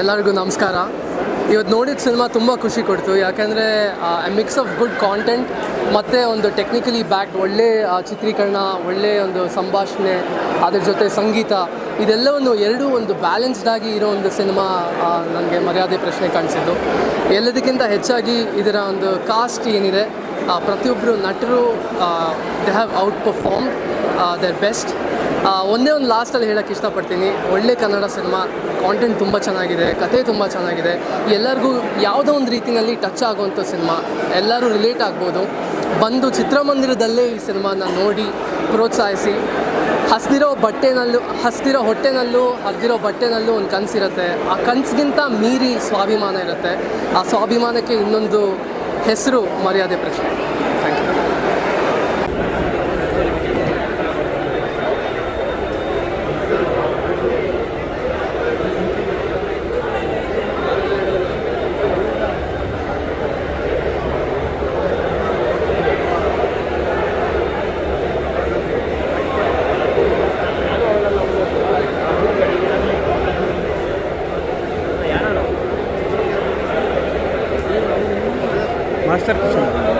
ಎಲ್ಲರಿಗೂ ನಮಸ್ಕಾರ. ಇವತ್ತು ನೋಡಿದ ಸಿನಿಮಾ ತುಂಬ ಖುಷಿ ಕೊಡ್ತು. ಯಾಕೆಂದರೆ ಮಿಕ್ಸ್ ಆಫ್ ಗುಡ್ ಕಾಂಟೆಂಟ್ ಮತ್ತು ಒಂದು ಟೆಕ್ನಿಕಲಿ ಬ್ಯಾಕ್ ಒಳ್ಳೆ ಚಿತ್ರೀಕರಣ, ಒಳ್ಳೆ ಒಂದು ಸಂಭಾಷಣೆ, ಅದ್ರ ಜೊತೆ ಸಂಗೀತ, ಇದೆಲ್ಲವನ್ನು ಎರಡೂ ಒಂದು ಬ್ಯಾಲೆನ್ಸ್ಡ್ ಆಗಿ ಇರೋ ಒಂದು ಸಿನಿಮಾ ನನಗೆ ಮರ್ಯಾದೆ ಪ್ರಶ್ನೆ ಕಾಣಿಸಿದ್ದು. ಎಲ್ಲದಕ್ಕಿಂತ ಹೆಚ್ಚಾಗಿ ಇದರ ಒಂದು ಕಾಸ್ಟ್ ಏನಿದೆ ಪ್ರತಿಯೊಬ್ಬರು ನಟರು they have outperform their best ಒಂದೇ ಒಂದು ಲಾಸ್ಟಲ್ಲಿ ಹೇಳೋಕ್ಕೆ ಇಷ್ಟಪಡ್ತೀನಿ. ಒಳ್ಳೆ ಕನ್ನಡ ಸಿನಿಮಾ ಕಾಂಟೆಂಟ್ ತುಂಬ ಚೆನ್ನಾಗಿದೆ, ಕತೆ ತುಂಬ ಚೆನ್ನಾಗಿದೆ. ಎಲ್ಲರಿಗೂ ಯಾವುದೋ ಒಂದು ರೀತಿಯಲ್ಲಿ ಟಚ್ ಆಗುವಂಥ ಸಿನಿಮಾ ಎಲ್ಲರೂ ರಿಲೇಟ್ ಆಗ್ಬೋದು. ಬಂದು ಚಿತ್ರಮಂದಿರದಲ್ಲೇ ಈ ಸಿನಿಮಾನ ನೋಡಿ ಪ್ರೋತ್ಸಾಹಿಸಿ. ಹಸ್ದಿರೋ ಬಟ್ಟೆನಲ್ಲೂ, ಹಸ್ದಿರೋ ಹೊಟ್ಟೆನಲ್ಲೂ, ಹರಿದಿರೋ ಬಟ್ಟೆನಲ್ಲೂ ಒಂದು ಕನಸಿರುತ್ತೆ ಆ ಕನಸಿಗಿಂತ ಮೀರಿ ಸ್ವಾಭಿಮಾನ ಇರುತ್ತೆ. ಆ ಸ್ವಾಭಿಮಾನಕ್ಕೆ ಇನ್ನೊಂದು ಹೆಸರು ಮರ್ಯಾದೆ ಪ್ರಶ್ನೆ. मास्टर किशन।